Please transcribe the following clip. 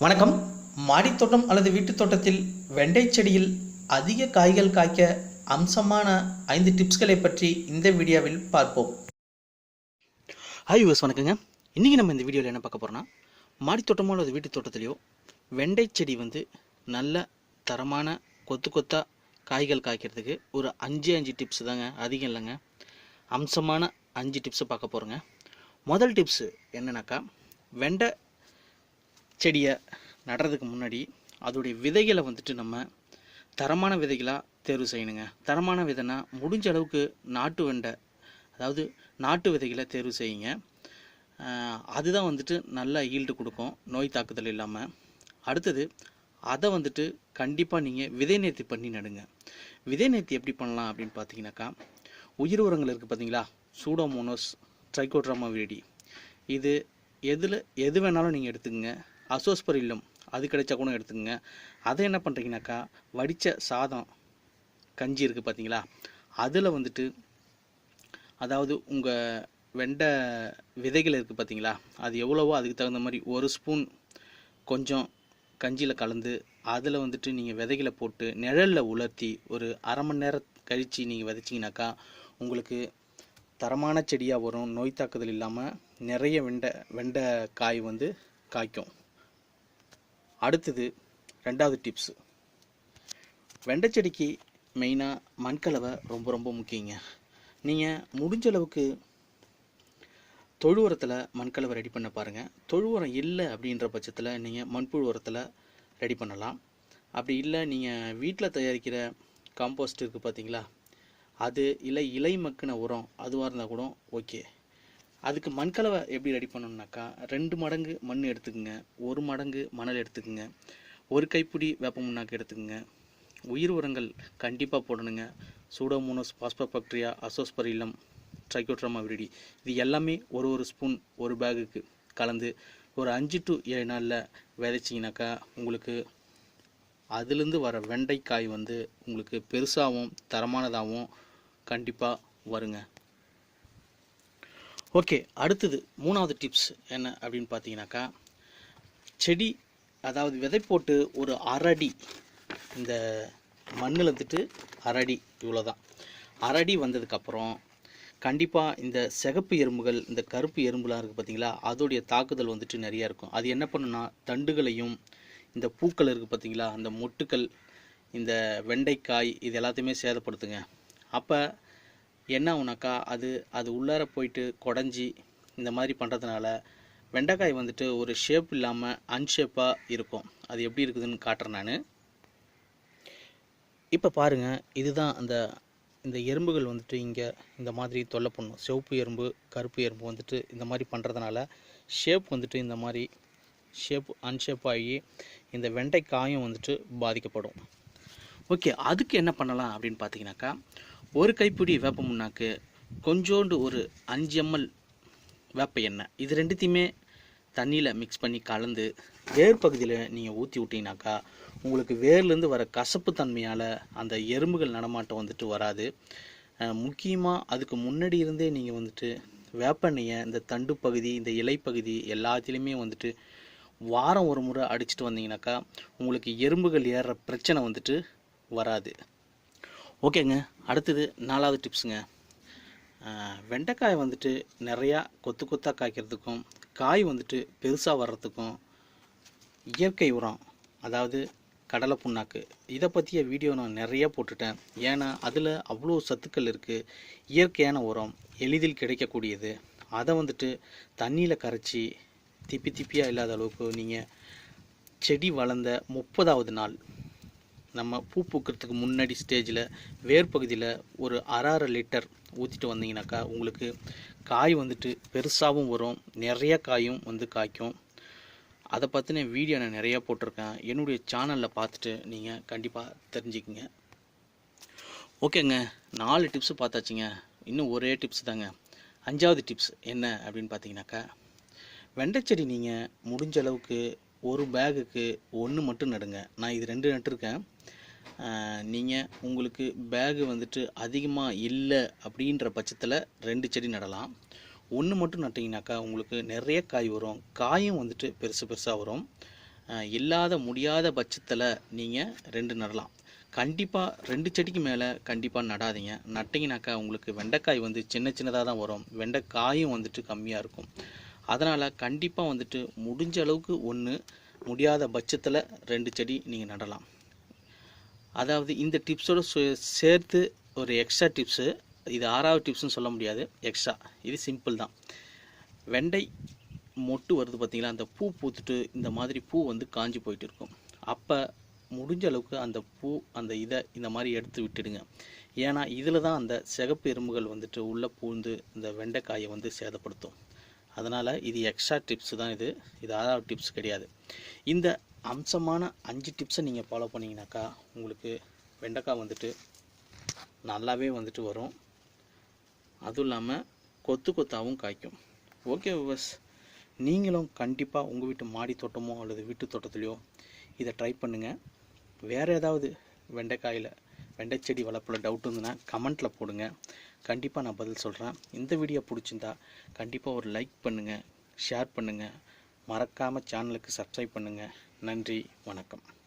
வணக்கம். மாடித் தோட்டம் அல்லது வீட்டுத் தோட்டத்தில் வெண்டை செடியில் அதிக காய்கள் காய்க்க அம்சமான ஐந்து டிப்ஸ்களை பற்றி இந்த வீடியோவில் பார்ப்போம். ஹாய் யூஸ் வணக்கங்க. இன்றைக்கி நம்ம இந்த வீடியோவில் என்ன பார்க்க போகிறோம்னா மாடித்தோட்டமோ அல்லது வீட்டு தோட்டத்திலையோ வெண்டை செடி வந்து நல்ல தரமான கொத்து கொத்தாக காய்கள் காய்க்கிறதுக்கு ஒரு அஞ்சு அஞ்சு டிப்ஸ் தாங்க. அதிகம் இல்லைங்க. அம்சமான அஞ்சு டிப்ஸை பார்க்க போகிறோங்க முதல் டிப்ஸு என்னென்னாக்கா வெண்டை செடியை நடுறதுக்கு முன்னாடி அதோடைய விதைகளை வந்துட்டு நம்ம தரமான விதைகளாக தேர்வு செய்யணுங்க. தரமான விதைனா முடிஞ்ச அளவுக்கு நாட்டு வெண்டை அதாவது நாட்டு விதைகளை தேர்வு செய்யுங்க. அதுதான் வந்துட்டு நல்ல ஈல்டு கொடுக்கும் நோய் தாக்குதல் இல்லாமல் அடுத்தது அதை வந்துட்டு கண்டிப்பாக நீங்கள் விதை நேர்த்தி பண்ணி நடுங்க. விதை நேர்த்தி எப்படி பண்ணலாம் அப்படின்னு பார்த்தீங்கன்னாக்கா உயிர் உரங்கள் இருக்குது பார்த்தீங்களா சூடோமோனோஸ் ட்ரைகோட்ராமா விரிடி. இது எதில் எது வேணாலும் நீங்கள் எடுத்துக்கங்க. அசோஸ்பரில்லம் அது கிடைச்சா கூட எடுத்துக்கோங்க. அதை என்ன பண்ணுறீங்கனாக்கா வடித்த சாதம் கஞ்சி இருக்குது பார்த்தீங்களா அதில் வந்துட்டு அதாவது உங்கள் வெண்டை விதைகள் இருக்குது பார்த்தீங்களா அது எவ்வளவோ அதுக்கு தகுந்த மாதிரி ஒரு ஸ்பூன் கொஞ்சம் கஞ்சியில் கலந்து அதில் வந்துட்டு நீங்கள் விதைகளை போட்டு நிழலில் உலர்த்தி ஒரு அரை மணி நேரம் கழித்து நீங்கள் விதைச்சிங்கனாக்கா உங்களுக்கு தரமான செடியாக வரும். நோய் தாக்குதல் இல்லாமல் நிறைய வெண்டை வெண்டை காய் வந்து காய்க்கும். அடுத்தது ரெண்டாவது டிப்ஸு வெண்டை செடிக்கு மெயினாக மண்கலவை ரொம்ப ரொம்ப முக்கியங்க. நீங்கள் முடிஞ்ச அளவுக்கு தொழு உரத்தில் மண்கலவை ரெடி பண்ண பாருங்கள் தொழு உரம் இல்லை அப்படின்ற பட்சத்தில் நீங்கள் மண்புழு உரத்தில் ரெடி பண்ணலாம். அப்படி இல்லை நீங்கள் வீட்டில் தயாரிக்கிற காம்போஸ்ட் இருக்குது பார்த்தீங்களா அது இல்லை இலை மக்கின உரம் அதுவாக இருந்தால் கூட ஓகே அதுக்கு மண்கலவை எப்படி ரெடி பண்ணணும்னாக்கா ரெண்டு மடங்கு மண் எடுத்துக்கோங்க. ஒரு மடங்கு மணல் எடுத்துக்கோங்க. ஒரு கைப்பிடி வேப்ப முன்னாக்கு எடுத்துக்கோங்க. உயிர் உரங்கள் கண்டிப்பாக போடணுங்க. Pseudomonas phosphobacteria azospirillum trichoderma viride இது எல்லாமே ஒரு ஒரு ஸ்பூன் ஒரு பேகுக்கு கலந்து ஒரு அஞ்சு டு ஏழு நாளில் விதைச்சிங்கனாக்கா உங்களுக்கு அதுலேருந்து வர வெண்டைக்காய் வந்து உங்களுக்கு பெருசாகவும் தரமானதாகவும் கண்டிப்பாக வருங்க. ஓகே அடுத்தது மூணாவது டிப்ஸ் என்ன அப்படின்னு பார்த்தீங்கன்னாக்கா செடி அதாவது விதை போட்டு ஒரு அரடி இந்த மண்ணில் வந்துட்டு அரடி இவ்வளோ தான் அரடி வந்ததுக்கப்புறம் கண்டிப்பாக இந்த சிகப்பு எறும்புகள் இந்த கருப்பு எறும்புலாம் இருக்குது பார்த்தீங்களா அதோடைய தாக்குதல் வந்துட்டு நிறையா இருக்கும். அது என்ன பண்ணுன்னா தண்டுகளையும் இந்த பூக்கள் இருக்குது பார்த்தீங்களா அந்த மொட்டுக்கள் இந்த வெண்டைக்காய் இது எல்லாத்தையுமே சேதப்படுத்துங்க. அப்போ என்ன ஆகுனாக்கா அது அது உள்ளார போயிட்டு குடஞ்சி இந்த மாதிரி பண்ணுறதுனால வெண்டைக்காய் வந்துட்டு ஒரு ஷேப் இல்லாமல் அன்ஷேப்பாக இருக்கும். அது எப்படி இருக்குதுன்னு காட்டுறேன் நான். இப்போ பாருங்கள் இதுதான் அந்த இந்த எறும்புகள் வந்துட்டு இங்கே இந்த மாதிரி தொல்லை பண்ணும். சிவப்பு எறும்பு கருப்பு எறும்பு வந்துட்டு இந்த மாதிரி பண்ணுறதுனால ஷேப் வந்துட்டு இந்த மாதிரி ஷேப் அன்ஷேப் ஆகி இந்த வெண்டைக்காயும் வந்துட்டு பாதிக்கப்படும். ஓகே அதுக்கு என்ன பண்ணலாம் அப்படின்னு பார்த்தீங்கன்னாக்கா ஒரு கைப்பிடி வேப்ப முன்னாக்கு கொஞ்சோண்டு ஒரு அஞ்சு எம்எல் வேப்ப எண்ணெய். இது ரெண்டுத்தையுமே தண்ணியில் மிக்ஸ் பண்ணி கலந்து வேர் பகுதியில் நீங்கள் ஊற்றி விட்டீங்கனாக்கா உங்களுக்கு வேர்லேருந்து வர கசப்பு தன்மையால் அந்த எறும்புகள் நடமாட்டம் வந்துட்டு வராது. முக்கியமாக அதுக்கு முன்னாடி இருந்தே நீங்கள் வந்துட்டு வேப்பெண்ணெயை இந்த தண்டு பகுதி இந்த இலைப்பகுதி எல்லாத்துலேயுமே வந்துட்டு வாரம் ஒரு முறை அடிச்சிட்டு வந்தீங்கனாக்கா உங்களுக்கு எறும்புகள் ஏறுற பிரச்சனை வந்துட்டு வராது. ஓகேங்க. அடுத்தது நாலாவது டிப்ஸுங்க வெண்டைக்காய் வந்துட்டு நிறையா கொத்து கொத்தாக காய்க்கிறதுக்கும் காய் வந்துட்டு பெருசாக வர்றதுக்கும் இயற்கை உரம் அதாவது கடலை புண்ணாக்கு. இதை பற்றிய வீடியோ நான் நிறைய போட்டுட்டேன். ஏன்னா அதில் அவ்வளோ சத்துக்கள் இருக்குது இயற்கையான உரம் எளிதில் கிடைக்கக்கூடியது. அதை வந்துட்டு தண்ணியில் கரைச்சி திப்பி திப்பியாக இல்லாத அளவுக்கு நீங்கள் செடி வளர்ந்த முப்பதாவது நாள் நம்ம பூ பூக்கிறதுக்கு முன்னாடி ஸ்டேஜில் வேர் பகுதியில் ஒரு அரை அரை லிட்டர் ஊற்றிட்டு வந்தீங்கனாக்கா உங்களுக்கு காய் வந்துட்டு பெருசாகவும் வரும். நிறைய காயும் வந்து காய்க்கும். அதை பற்றின வீடியோ நான் நிறையா போட்டிருக்கேன். என்னுடைய சேனலில் பார்த்துட்டு நீங்கள் கண்டிப்பாக தெரிஞ்சுக்கிங்க. ஓகேங்க. நாலு டிப்ஸு பார்த்தாச்சுங்க. இன்னும் ஒரே டிப்ஸ் தாங்க. அஞ்சாவது டிப்ஸ் என்ன அப்படின்னு பார்த்தீங்கன்னாக்கா வெண்டைச்செடி நீங்கள் முடிஞ்ச அளவுக்கு ஒரு பேகுக்கு ஒன்று மட்டும் நடுங்க. நான் இது ரெண்டு நட்டுருக்கேன். நீங்கள் உங்களுக்கு பேகு வந்துட்டு அதிகமாக இல்லை அப்படின்ற பட்சத்தில் ரெண்டு செடி நடலாம். ஒன்று மட்டும் நட்டிங்கனாக்கா உங்களுக்கு நிறைய காய் வரும். காயும் வந்துட்டு பெருசு பெருசாக வரும். இல்லாத முடியாத பட்சத்தில் நீங்கள் ரெண்டு நடலாம். கண்டிப்பாக ரெண்டு செடிக்கு மேலே கண்டிப்பாக நடாதீங்க. நட்டிங்கனாக்கா உங்களுக்கு வெண்டைக்காய் வந்து சின்ன சின்னதாக தான் வரும். வெண்டைக்காயும் வந்துட்டு கம்மியாக இருக்கும். அதனால் கண்டிப்பாக வந்துட்டு முடிஞ்ச அளவுக்கு ஒன்று முடியாத பட்சத்தில் ரெண்டு செடி நீங்கள் நடலாம். அதாவது இந்த டிப்ஸோட சே- சேர்த்து ஒரு எக்ஸ்ட்ரா டிப்ஸு இது ஆறாவது டிப்ஸ்னு சொல்ல முடியாது எக்ஸ்ட்ரா. இது சிம்பிள் தான். வெண்டை மொட்டு வருது பார்த்தீங்களா அந்த பூ பூத்துட்டு இந்த மாதிரி பூ வந்து காஞ்சி போயிட்டு இருக்கும். அப்போ முடிஞ்ச அளவுக்கு அந்த பூ அந்த இதை இந்த மாதிரி எடுத்து விட்டுடுங்க. ஏன்னா இதில் தான் அந்த சிகப்பு எறும்புகள் வந்துட்டு உள்ளே பூந்து இந்த வெண்டைக்காயை வந்து சேதப்படுத்தும். அதனால் இது எக்ஸ்ட்ரா டிப்ஸ் தான் இது. இது ஆறாவது டிப்ஸ் கிடையாது. இந்த அம்சமான அஞ்சு டிப்ஸை நீங்கள் ஃபாலோ பண்ணிங்கனாக்கா உங்களுக்கு வெண்டைக்காய் வந்துட்டு நல்லாவே வந்துட்டு வரும். அதுவும் இல்லாமல் கொத்து கொத்தாகவும் காய்க்கும். ஓகே விவஸ் நீங்களும் கண்டிப்பாக உங்கள் வீட்டு மாடி தோட்டமோ அல்லது வீட்டு தோட்டத்துலையோ இதை ட்ரை பண்ணுங்கள் வேறு ஏதாவது வெண்டைக்காயில் வெண்டைச்செடி வளர்ப்பில் டவுட் இருந்ததுன்னா கமெண்ட்டில் போடுங்க. கண்டிப்பாக நான் பதில் சொல்கிறேன் இந்த வீடியோ பிடிச்சிருந்தா கண்டிப்பாக ஒரு லைக் பண்ணுங்கள் ஷேர் பண்ணுங்கள் மறக்காமல் சேனலுக்கு சப்ஸ்கிரைப் பண்ணுங்கள் நன்றி வணக்கம்.